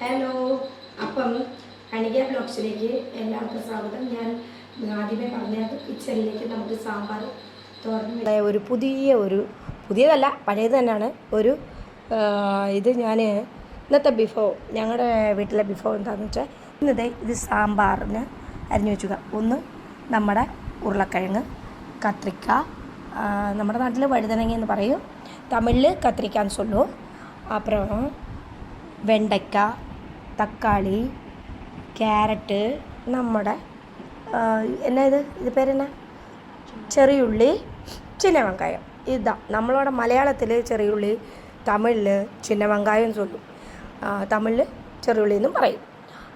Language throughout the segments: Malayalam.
ഹലോ അപ്പം കണിക ബ്ലോഗ്സിലേക്ക് എല്ലാവർക്കും സ്വാഗതം. ഞാൻ ആദ്യമേ പറഞ്ഞ കിച്ചണിലേക്ക് നമുക്ക് സാമ്പാർ തുറന്ന് ഒരു പുതിയ ഒരു പുതിയതല്ല പഴയത് തന്നെയാണ്. ഒരു ഇത് ഞാൻ ഇന്നത്തെ ബിഫോ ഞങ്ങളുടെ വീട്ടിലെ ബിഫോ എന്താണെന്ന് വെച്ചാൽ ഇന്നത്തെ ഇത് സാമ്പാറിന് അരിഞ്ഞു വെച്ചുക. ഒന്ന് നമ്മുടെ ഉരുളക്കിഴങ്ങ് കത്രിക്ക നമ്മുടെ നാട്ടിൽ വഴുതനങ്ങ എന്ന് പറയും. തമിഴിൽ കത്രിക്കാന്ന് ചൊല്ലും. അപ്പുറം വെണ്ടയ്ക്ക തക്കാളി ക്യാരറ്റ് നമ്മുടെ എന്നാ ഇത് ഇത് പേരെന്നാ? ചെറിയുള്ളി ചിന്ന വെങ്കായം ഇതാ നമ്മളവിടെ മലയാളത്തിൽ ചെറിയുള്ളി തമിഴിൽ ചിന്ന വെങ്കായം ചൊല്ലും. തമിഴിൽ ചെറിയുള്ളി എന്നും പറയും.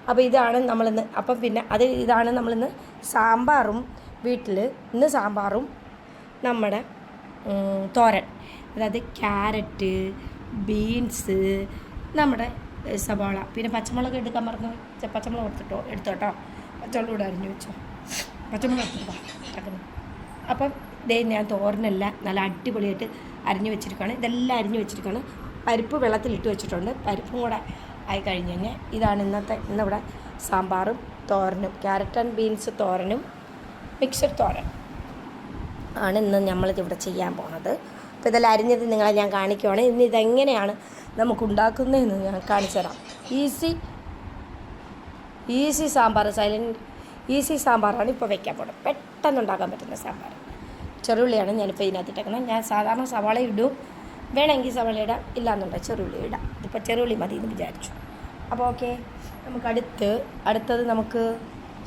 അപ്പോൾ ഇതാണ് നമ്മളിന്ന് അപ്പം പിന്നെ അത് ഇതാണ് നമ്മളിന്ന് സാമ്പാറും വീട്ടിൽ ഇന്ന് സാമ്പാറും നമ്മുടെ തോരൻ. അതായത് ക്യാരറ്റ് ബീൻസ് നമ്മുടെ സവാള. പിന്നെ പച്ചമുളക് എടുക്കാൻ മറന്നു പച്ചമുളക് എടുത്തിട്ടോ എടുത്തോട്ടോ. പച്ചമുളക് കൂടെ അരിഞ്ഞു വെച്ചോ. പച്ചമുളക് എടുത്തിട്ടോ. അപ്പം ദേ ഞാൻ തോരനല്ല നല്ല അടിപൊളിയായിട്ട് അരിഞ്ഞു വെച്ചിരിക്കുകയാണ് ഇതെല്ലാം അരിഞ്ഞു വെച്ചിരിക്കുകയാണ് പരിപ്പ് വെള്ളത്തിലിട്ട് വെച്ചിട്ടുണ്ട്. പരിപ്പും കൂടെ ആയി കഴിഞ്ഞ് കഴിഞ്ഞാൽ ഇതാണ് ഇന്നത്തെ ഇന്നിവിടെ സാമ്പാറും തോരനും. ക്യാരറ്റ് ആൻഡ് ബീൻസ് തോരനും മിക്സഡ് തോരൻ ആണ് ഇന്ന് നമ്മളിതിവിടെ ചെയ്യാൻ പോണത്. അപ്പോൾ ഇതെല്ലാം അരിഞ്ഞത് നിങ്ങളെ ഞാൻ കാണിക്കുവാണ്. ഇന്ന് ഇതെങ്ങനെയാണ് നമുക്ക് ഉണ്ടാക്കുന്നതെന്ന് ഞാൻ കാണിച്ചു തരാം. Easy easy sambar silent easy സാമ്പാറാണ് ഇപ്പോൾ വെക്കാൻ പോകുന്നത്. പെട്ടെന്ന് ഉണ്ടാക്കാൻ പറ്റുന്ന സാമ്പാർ. ചെറുള്ളിയാണ് ഞാനിപ്പോൾ ഇതിനകത്ത് ഇട്ടേക്കുന്നത് ഞാൻ സാധാരണ സവാള ഇടും. വേണമെങ്കിൽ സവാള ഇടാം. ഇല്ലാന്നുണ്ടെങ്കിൽ ചെറുള്ളി ഇടാം. ഇപ്പോൾ ചെറുള്ളി മതി എന്ന് വിചാരിച്ചു. അപ്പോൾ ഓക്കെ നമുക്ക് അടുത്ത് അടുത്തത് നമുക്ക്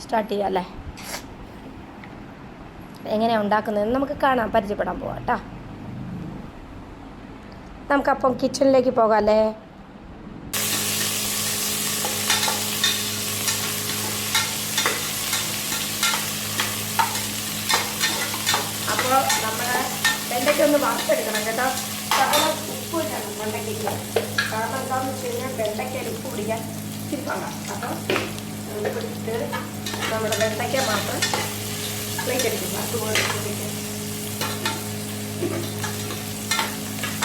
സ്റ്റാർട്ട് ചെയ്യാം അല്ലേ? എങ്ങനെയാണ് ഉണ്ടാക്കുന്നതെന്ന് നമുക്ക് കാണാം. പരിചയപ്പെടാൻ പോവാം കേട്ടോ. നമുക്കപ്പം കിച്ചണിലേക്ക് പോകാം അല്ലേ അപ്പോൾ നമ്മൾ വെണ്ടയ്ക്ക ഒന്ന് വറുത്തെടുക്കണം കേട്ടോ. ഉപ്പ് ഇടണം വെണ്ടയ്ക്ക് കാരണം എന്താണെന്ന് വെച്ച് കഴിഞ്ഞാൽ വെണ്ടയ്ക്കയിൽ ഉപ്പ് പിടിക്കാൻ ഇച്ചിരി അപ്പം ഉപ്പിട്ട് നമ്മുടെ വെണ്ടയ്ക്ക മാത്രം പ്ലേറ്റ്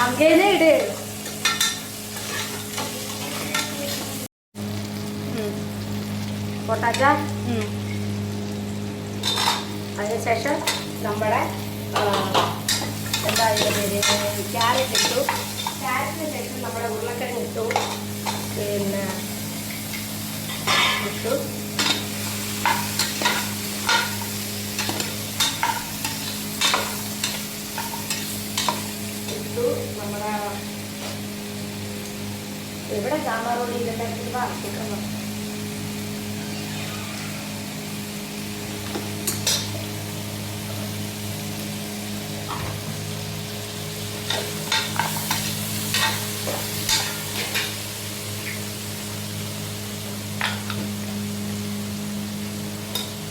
അങ്ങനെ ഇട്. പൊട്ടാച്ച അതിനുശേഷം നമ്മുടെ എന്താ അതിന്റെ പേര്? ക്യാരറ്റ് ഇട്ടു. ക്യാരറ്റിന് ശേഷം നമ്മുടെ ഉരുളക്കിഴങ്ങ് ഇട്ടു. പിന്നെ ഇട്ടു നമ്മുടെ പൊടി ഇതെല്ലാം കിട്ടണം മുളക്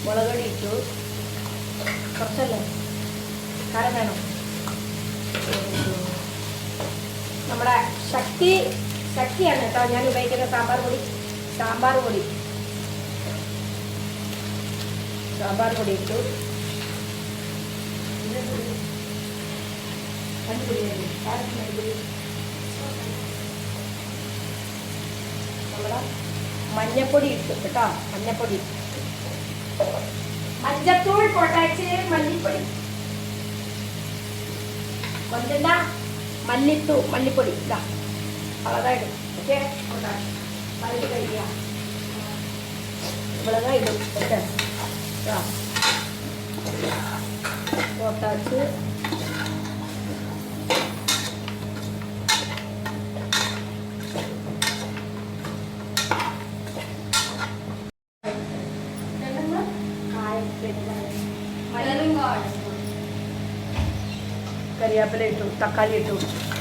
മുളകടി ഇട്ടു കുറച്ചല്ലേ? കരം വേണം. നമ്മുടെ ശക്തി ശക്തിയാണ് കേട്ടോ. ഞാൻ ഉപയോഗിക്കുന്ന സാമ്പാർ പൊടി. സാമ്പാർ പൊടി. സാമ്പാർ പൊടി ഇട്ടു. നമ്മുടെ മഞ്ഞപ്പൊടി ഇട്ടു കേട്ടോ. മഞ്ഞപ്പൊടി. മഞ്ഞത്തൂൾ പൊട്ടാച്ച് മല്ലിപ്പൊടി. കൊഞ്ചണ്ട മല്ലിത്തൂ മല്ലിപ്പൊടി. ഇതാ. അളകായിടും ഓക്കെ മല്ലി കഴിക്കുക. മുളകായിടും ഓക്കെ പൊട്ടാച്ച് കരിയാപ്പില ഇട്ടു തക്കാളി ഇട്ടു.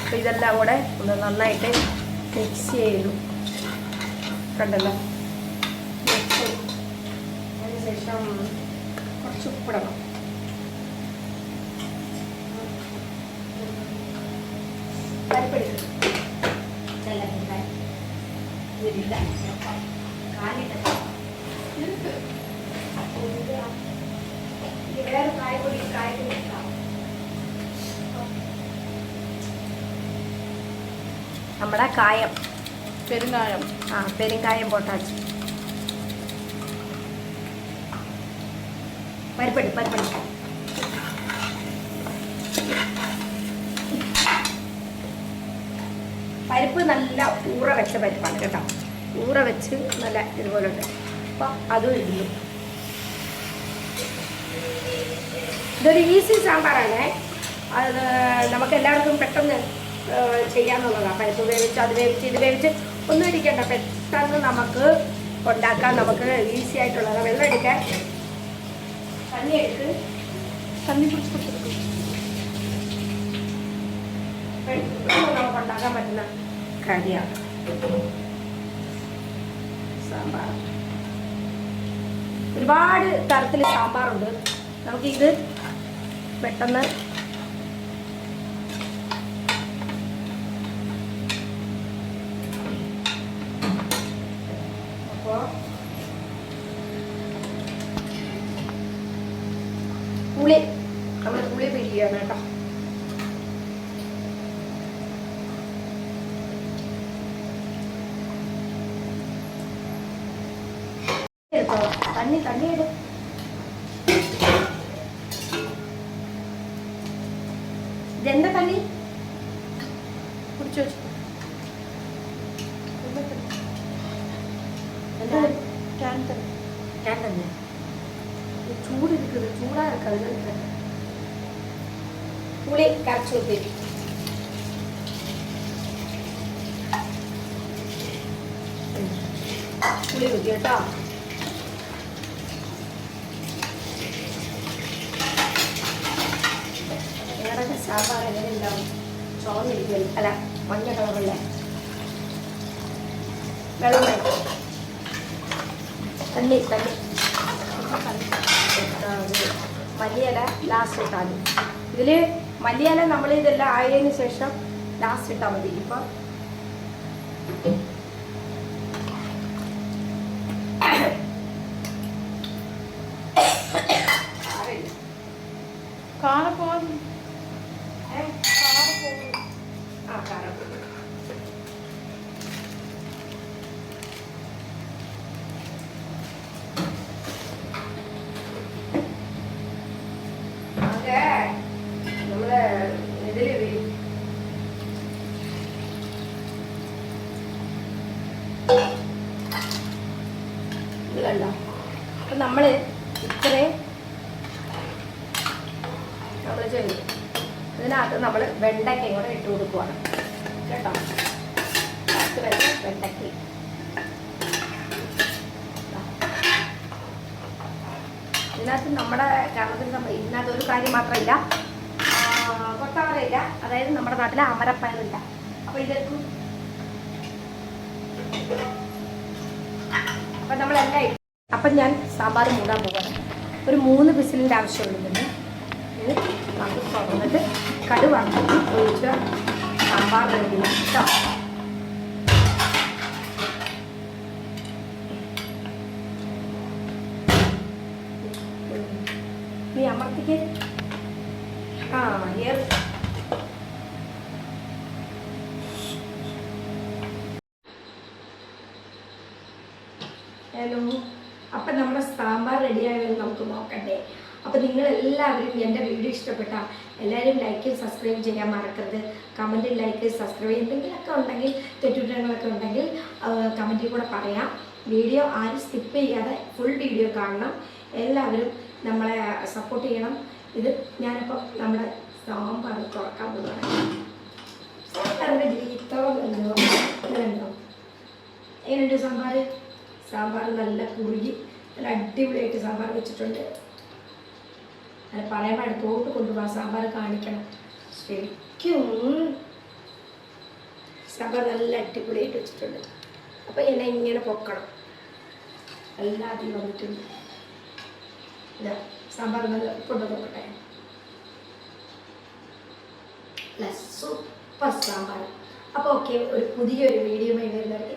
അപ്പോൾ ഇതെല്ലാം കൂടെ ഒന്ന് നന്നായിട്ട് മിക്സ് ചെയ്തു കണ്ടല്ലോ? മിക്സ്. അതിനുശേഷം കുറച്ച് ഉപ്പിടണം. പരിപ്പടി വേറെ കായ്പൊടി കായ്പൊടി നമ്മുടെ കായം. പെരുങ്കായം ആ പെരുങ്കായം പൊട്ടാച്ചി പരിപ്പടി പരിപ്പടി. പരിപ്പ് നല്ല ഊറ വെച്ച പരിപ്പാണ് കേട്ടോ. ഊറ വെച്ച് നല്ല ഇതുപോലെ ഉണ്ട് അപ്പോൾ അതും ഇടുന്നു. ഇതൊരു ഈസി സാമ്പാറാണ്. അത് നമുക്ക് എല്ലാവർക്കും പെട്ടെന്ന് ചെയ്യാന്നുള്ളതാണ് പരിപ്പ് വേവിച്ച് അത് വേവിച്ച് ഇത് വേവിച്ച് ഒന്നും ഇരിക്കണ്ട പെട്ടെന്ന് നമുക്ക് ഉണ്ടാക്കാൻ നമുക്ക് ഈസി ആയിട്ടുള്ളതാണ് വെള്ളം എടുക്കാൻ തണ്ണി എടുക്ക്. തണ്ണി പിടിച്ച് നമുക്ക് ഉണ്ടാക്കാൻ പറ്റുന്ന കറിയാണ്. സാമ്പാർ. ഒരുപാട് തരത്തിൽ സാമ്പാറുണ്ട്. നമുക്കിത് പെട്ടെന്ന് അപ്പോൾ പുളി. നമ്മൾ പുളി പിരിയാണ് കേട്ടോ. തണ്ണി തണ്ണി ഇട്. ഇതെന്താ തണ്ണി? പിടിച്ചു വെച്ചു. പുളി വെക്കും പുളി കുത്തി കേട്ടോ. നിങ്ങളുടെ സാമ്പാർ എങ്ങനെ ഉണ്ടാവും? ചോന്നിരിക്കും അല്ല മഞ്ഞ കളറുള്ള വെള്ളം തണ്ണി തണ്ണി. മല്ലിയില ലാസ്റ്റ് ഇട്ടാൽ മതി ഇതിൽ മല്ലിയില നമ്മൾ ഇതെല്ലാം ആയതിനു ശേഷം ലാസ്റ്റ് ഇട്ടാൽ മതി. ഇപ്പം കാറ പോകാൻ ഏ? കാറ പോകും ആ കാരം അതെ നമ്മൾ ഇതിൽ വി- ഇത് കണ്ടോ അപ്പൊ നമ്മൾ ഇത്രയും നമ്മൾ ചെയ്യും ഇതിനകത്ത് നമ്മൾ വെണ്ടയ്ക്കയും കൂടെ ഇട്ട് കൊടുക്കുവാണ്. കേട്ടോ? പത്ത് വെച്ച വെണ്ടയ്ക്ക. ഇതിനകത്ത് നമ്മുടെ കേരളത്തിൽ നമ്മ- ഇതിനകത്ത് ഒരു കാര്യം മാത്രമില്ല. കൊത്തവരയില്ല അതായത് നമ്മുടെ നാട്ടിലെ അമരപ്പയറില്ല. അപ്പോൾ ഇതൊക്കെ അപ്പം ഞാൻ സാമ്പാർ മൂടാൻ പോകാം ഒരു മൂന്ന് വിസിലിന്റെ ആവശ്യമുള്ളൂ ഇതിന്. ഇത് നമുക്ക് തുറന്നിട്ട് കടുവാക്കി ഒഴിച്ച സാമ്പാർ റെഡി. കേട്ടോ? നീ അമർത്തിക്ക്. ആ ഏർ ഹലോ അപ്പം നമ്മുടെ റെഡിയായോ നമുക്ക് നോക്കട്ടെ അപ്പോൾ നിങ്ങൾ എല്ലാവരും എന്റെ വീഡിയോ ഇഷ്ടപ്പെട്ട എല്ലാവരും ലൈക്ക് സബ്സ്ക്രൈബ് ചെയ്യാൻ മറക്കരുത്. കമന്റും ലൈക്ക് സബ്സ്ക്രൈബ് എന്തെങ്കിലുമൊക്കെ ഉണ്ടെങ്കിൽ തെറ്റുറ്റങ്ങളൊക്കെ ഉണ്ടെങ്കിൽ കമന്റിൽ കൂടെ പറയാം. വീഡിയോ ആരും സ്കിപ്പ് ചെയ്യാതെ ഫുൾ വീഡിയോ കാണണം. എല്ലാവരും നമ്മളെ സപ്പോർട്ട് ചെയ്യണം. ഇത് ഞാനിപ്പോൾ നമ്മുടെ സാമ്പാർ തുറക്കാൻ പോകുകയാണ് സാമ്പാറിന്റെ എന്തോ എങ്ങനെയുണ്ട് സാമ്പാർ? സാമ്പാർ നല്ല കുറുകി നല്ല അടിപൊളിയായിട്ട് സാമ്പാർ വെച്ചിട്ടുണ്ട്. അത് പാടും അടുത്തോട്ട് കൊണ്ടുപോകാം സാമ്പാർ കാണിക്കണം. ശരിക്കും സാമ്പാർ നല്ല അടിപൊളിയായിട്ട് വെച്ചിട്ടുണ്ട്. അപ്പോൾ എന്നെ ഇങ്ങനെ പൊക്കണം. എല്ലാത്തിനും വന്നിട്ടുണ്ട്. ഇല്ല സാമ്പാർ നല്ല കൊണ്ടു നോക്കട്ടെ. സൂപ്പർ സാമ്പാർ. അപ്പോൾ ഓക്കെ ഒരു പുതിയൊരു വീഡിയോ വരുന്നവർക്ക്